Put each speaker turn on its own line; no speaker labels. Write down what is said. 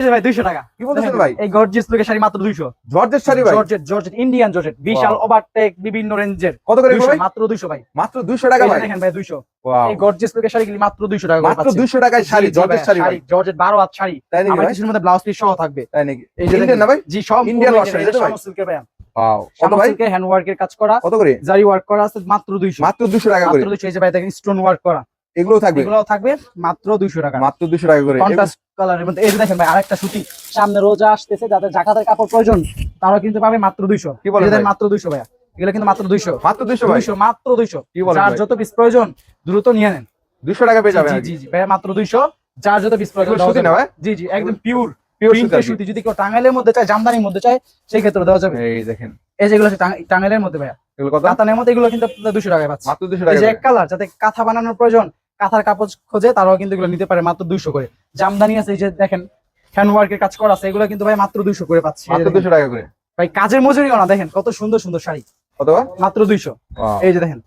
এই যে ভাই 200 টাকা।
কি বলতেছেন ভাই?
এই গর্জিয়াস লুকের শাড়ি মাত্র 200
জর্জের শাড়ি ভাই?
জর্জেট জর্জেট ইন্ডিয়ান জর্জেট বিশাল ওভারটেক বিভিন্ন রেঞ্জের
কত করে ভাই?
মাত্র 200 ভাই।
মাত্র 200 টাকা ভাই?
দেখেন ভাই 200 এই গর্জিয়াস লুকের শাড়ি মাত্র 200 টাকা
মাত্র 200 টাকায় শাড়ি
জি, জি
জর্জের
ভাই,
শাড়ি ভাই।
জর্জেট 12 হাত শাড়ি।
তাই নাকি ভাই?
মধ্যে ব্লাউজ পিস সহ থাকবে।
তাই নাকি?
এই যে
ইন্ডিয়ান না ভাই?
জি সব
Indian
Indian
শাড়ি, তাই ভাই?
সিল্কের ভাই।
ওয়াও কত ভাই?
সিল্কের হ্যান্ড ওয়ার্কের কাজ করা।
কত করে?
জারি ওয়ার্ক করা আছে মাত্র 200
মাত্র 200 টাকা করে।
মাত্র 200 এই যে ভাই দেখেন স্টোন ওয়ার্ক করা।
এগুলো থাকবে?
এগুলো থাকবে মাত্র 200 টাকা।
মাত্র 200 টাকা করে।
কন্ট্রাস্ট কালারের মধ্যে এই যে দেখেন ভাই আরেকটা সুতি। সামনে রোজা আসতেছে যাদের জাকাতের কাপড় প্রয়োজন তারা কিন্তু পাবে মাত্র 200
কি বলেন
এই
ভাই?
মাত্র 200 ভাইয়া। এগুলো কিন্তু মাত্র 200
মাত্র 200 ভাই?
200 মাত্র 200
কি বলেন
যার যত পিস প্রয়োজন দ্রুত নিয়ে নেন।
200 টাকা পেয়ে যাবেন
জি জি জি ভাইয়া মাত্র 200 যার যত পিস প্রয়োজন
সুতি না ভাই?
জি জি একদম পিওর
পিওর
সুতি যদি কেউ টাঙ্গাইলের মধ্যে চায় জামদানির মধ্যে চায় সেই ক্ষেত্রে দেওয়া যাবে।
এই দেখেন।
এই যেগুলো টাঙ্গাইলের মধ্যে ভাইয়া।
এগুলো কত?
কাতানের মধ্যে এগুলো কিন্তু আপনার 200 টাকায় পাচ্ছে।
মাত্র 200
এই
টাকা
যে এক কালার যাতে কাঁথা বানানোর প্রয়োজন কাঁথার কাপড় খোঁজে তারাও কিন্তু এগুলো নিতে পারে মাত্র 200 করে। জামদানি আছে এই যে দেখেন হ্যান্ড ওয়ার্কের কাজ করা আছে এগুলো কিন্তু ভাই মাত্র 200 করে পাচ্ছে। দুইশো
মাত্র
দেখেন।
200 টাকা করে?
ভাই কাজের মজুরিও না দেখেন কত সুন্দর সুন্দর শাড়ি।
কত?
মাত্র
দুইশো।
এই যে দেখেন